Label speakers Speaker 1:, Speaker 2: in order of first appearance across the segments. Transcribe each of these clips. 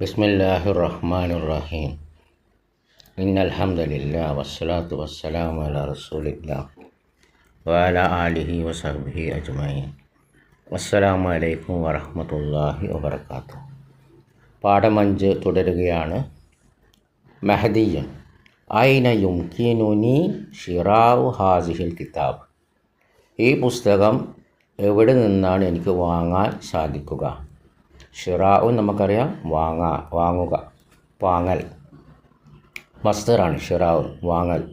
Speaker 1: بسم الله الرحمن الرحيم إن الحمد لله والصلاة والسلام على رسول الله وعلى آله وصحبه أجمعين അസ്സലാമു അലൈക്കും വറഹ്മത്തുള്ളാഹി വബർക്കാത്തു പാഠം അഞ്ച് തുടരുകയാണ് മെഹദിയൻ ഐന യുംകിനുനി ഷിറാവു ഹാസിഹിൽ കിതാബ് ഈ പുസ്തകം എവിടെ നിന്നാണ് എനിക്ക് വാങ്ങാൻ സാധിക്കുക ഷിറാവു നമുക്കറിയാം. വാങ്ങാ വാങ്ങുക വാങ്ങൽ. മസ്തറാണ് ഷിറാവ് വാങ്ങൽ.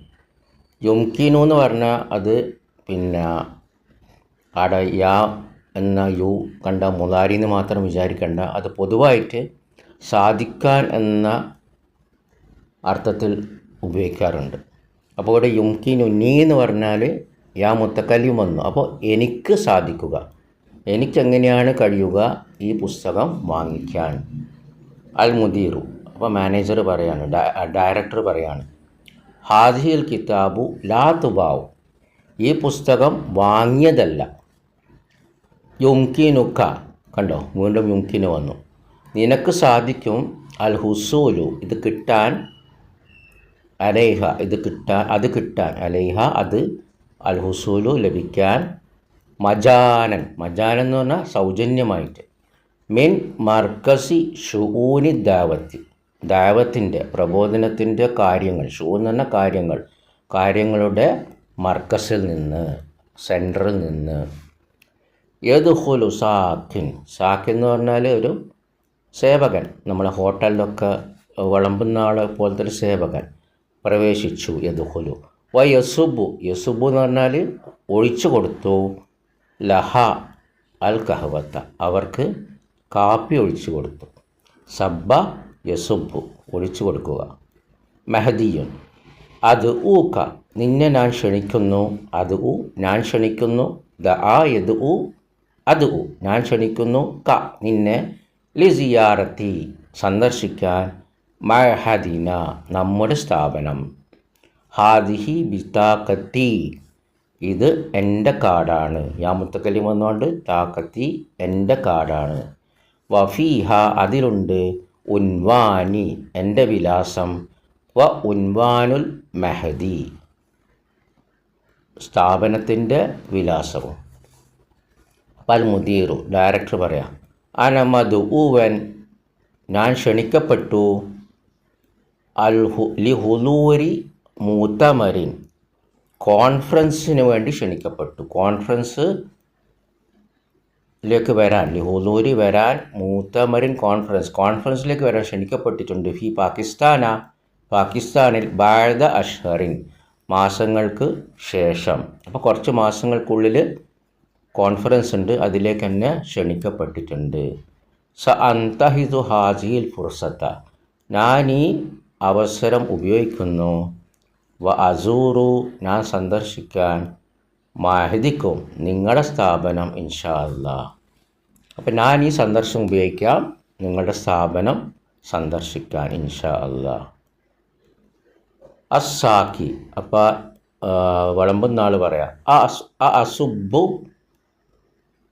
Speaker 1: യുംകിനു എന്ന് പറഞ്ഞാൽ അത് പിന്നെ അവിടെ യാ എന്ന യു കണ്ട മുലാരി എന്ന് മാത്രം വിചാരിക്കേണ്ട. അത് പൊതുവായിട്ട് സാധിക്കാൻ എന്ന അർത്ഥത്തിൽ ഉപയോഗിക്കാറുണ്ട്. അപ്പോൾ ഇവിടെ യുംകിനു നീ എന്ന് പറഞ്ഞാൽ യാ മുത്തക്കല്ലിയും വന്നു. അപ്പോൾ എനിക്ക് സാധിക്കുക. എനിക്കെങ്ങനെയാണ് കഴിയുക? ഈ പുസ്തകം വാങ്ങിക്കാൻ. അൽ മുദീറു അപ്പോൾ മാനേജർ പറയാണ് ഡയറക്ടർ പറയാണ് ഹാദിഹിൽ കിതാബു ലാ തുബാവു. ഈ പുസ്തകം വാങ്ങിയതല്ല. യുംകിനുക്ക. കണ്ടോ? വീണ്ടും യുംകിന് വന്നു. നിനക്ക് സാധിക്കും അൽ ഹുസൂലു. ഇത് കിട്ടാൻ അലൈഹ. ഇത് കിട്ടാൻ അത് കിട്ടാൻ അലൈഹ. അത് അൽ ഹുസൂലു ലഭിക്കാൻ മജാനൻ. മജാനൻ എന്ന് പറഞ്ഞാൽ സൗജന്യമായിട്ട്. മിൻ മർക്കസി ഷൂനി ദാവത്തി. ദാവത്തിന്റെ പ്രബോധനത്തിന്റെ കാര്യങ്ങൾ. ഷൂ എന്ന് പറഞ്ഞ കാര്യങ്ങൾ. കാര്യങ്ങളുടെ മർക്കസിൽ നിന്ന് സെന്ററിൽ നിന്ന്. ഏത് ഹുലു സാഖിൻ. സാഖിൻ എന്ന് പറഞ്ഞാൽ ഒരു സേവകൻ. നമ്മളെ ഹോട്ടലിലൊക്കെ വിളമ്പുന്ന ആളെ പോലത്തെ ഒരു സേവകൻ. പ്രവേശിച്ചു യദുഹുലു വ യസുബു. യസുബു എന്ന് പറഞ്ഞാൽ ഒഴിച്ചു കൊടുത്തു. ലഹ അൽ കഹവത്ത അവർക്ക് കാപ്പി ഒഴിച്ചു കൊടുത്തു. സബ്ബ യസുബു ഒഴിച്ചു കൊടുക്കുക. മെഹദിയുൻ അത് ഊക്ക നിന്നെ ഞാൻ ക്ഷണിക്കുന്നു. അത് ഊ ഞാൻ ക്ഷണിക്കുന്നു. ദ ആ യത് ഊ അത് ഊ ഞാൻ ക്ഷണിക്കുന്നു. ക നിന്നെ ലിസിയാറത്തി സന്ദർശിക്കാൻ മഹദീന നമ്മുടെ സ്ഥാപനം. ഹാദിഹി ബിതാക്കത്തി ഇത് എന്റെ കാർഡാണ് യാമുത്തക്കലി വന്നുകൊണ്ട് താക്കത്തി എന്റെ കാടാണ്. വഫീഹ അതിലുണ്ട് ഉൻവാനി എന്റെ വിലാസം. വ ഉൻവാനുൽ മെഹദി. സ്ഥാപനത്തിന്റെ വിലാസവും. പൽ മുദീറു ഡയറക്ടർ പറയാം അനമദ് ഊവൻ ഞാൻ ക്ഷണിക്കപ്പെട്ടു. അൽഹു ലിഹുലൂരി മൂത്തമരിൻ. കോൺഫറൻസിന് വേണ്ടി ക്ഷണിക്കപ്പെട്ടു. കോൺഫറൻസ് ിലേക്ക് വരാൻ ലിഹുലൂരി വരാൻ മൂത്തമരിൻ കോൺഫറൻസ് കോൺഫറൻസിലേക്ക് വരാൻ ക്ഷണിക്കപ്പെട്ടിട്ടുണ്ട്. ഫി പാകിസ്ഥാന പാകിസ്ഥാനിൽ ബാഴ്ദ അഷ്ഹറിൻ മാസങ്ങൾക്ക് ശേഷം. അപ്പോൾ കുറച്ച് മാസങ്ങൾക്കുള്ളിൽ കോൺഫറൻസ് ഉണ്ട് അതിലേക്ക് തന്നെ ക്ഷണിക്കപ്പെട്ടിട്ടുണ്ട്. സ അന്തഹിദു ഹാജിയിൽ ഫുർസത്ത. ഞാൻ ഈ അവസരം ഉപയോഗിക്കുന്നു. വ അസൂറു ഞാൻ സന്ദർശിക്കാൻ മാഹിദിക്കും നിങ്ങളുടെ സ്ഥാപനം ഇൻഷാ അപ്പം ഞാൻ ഈ സന്ദർശനം ഉപയോഗിക്കാം. നിങ്ങളുടെ സ്ഥാപനം സന്ദർശിക്കാൻ ഇൻഷാ അല്ലാ അസാക്കി അപ്പോൾ വിളമ്പുന്ന ആൾ പറയാം ആ അസ് ആ അസുബു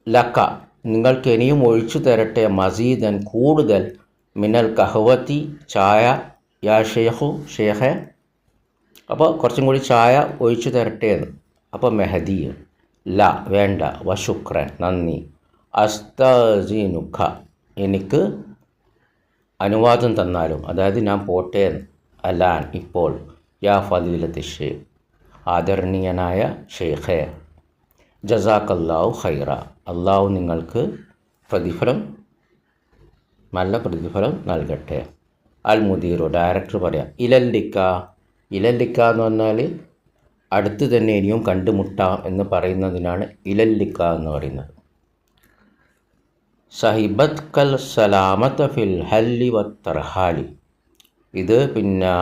Speaker 1: ലക്ക. നിങ്ങൾക്ക് ഇനിയും ഒഴിച്ചു തരട്ടെ മസീദൻ കൂടുതൽ മിനൽ കഹവത്തി ചായ യാ ഷേഹു ഷെയ്ഖെ അപ്പോൾ കുറച്ചും കൂടി ചായ ഒഴിച്ചു തരട്ടെ എന്ന് അപ്പോൾ മെഹദി ല വേണ്ട വശുക്രൻ നന്ദി. അസ്തീനുഖ എനിക്ക് അനുവാദം തന്നാലും അതായത് ഞാൻ പോട്ടെ എന്ന്. അലാൻ ഇപ്പോൾ യാ ഫലീലത്തി ഷേഖ് ആദരണീയനായ ഷെയ്ഖെ ജസാഖല്ലാഹു ഖൈറ. അള്ളാഹു നിങ്ങൾക്ക് പ്രതിഫലം നല്ല പ്രതിഫലം നൽകട്ടെ. അൽ മുദീറു ഡയറക്ടർ പറയാം ഇലല്ലിക്ക ഇലല്ലിക്ക എന്ന് പറഞ്ഞാൽ അടുത്ത് തന്നെ ഇനിയും കണ്ടുമുട്ടാം എന്ന് പറയുന്നതിനാണ് ഇലല്ലിക്ക എന്ന് പറയുന്നത്. സഹിബത് കൽ സലാമത്ത് ഫിൽ ഹല്ലി വത്തർഹാലി ഇത് പിന്നെ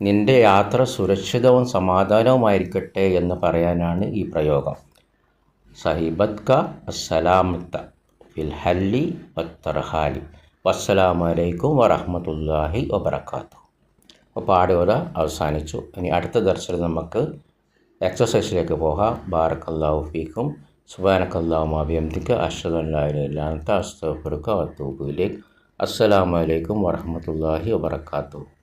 Speaker 1: നിന്റെ യാത്ര സുരക്ഷിതവും സമാധാനവുമായിരിക്കട്ടെ എന്ന് പറയാനാണ് ഈ പ്രയോഗം. സഹിബത് ക അസലാമത്ത ഫിൽ ഹല്ലി വത്തർഹാലി വസ്സലാമലൈക്കും വറഹമത്തല്ലാഹി വബർക്കാത്തു അപ്പോൾ പാഠയോല അവസാനിച്ചു. ഇനി അടുത്ത ദർശനം നമുക്ക് എക്സസൈസിലേക്ക് പോകാം. ബാറക്കല്ലാഹു ഫീക്കും. സുബാനക്കല്ലാഹു അഭിയന്തിക്ക് അഷ്ഹദു അൻ വത്തൂബിലേക്ക് അസ്സലാമലൈക്കും വറഹമത്തല്ലാഹി വാബർക്കാത്തു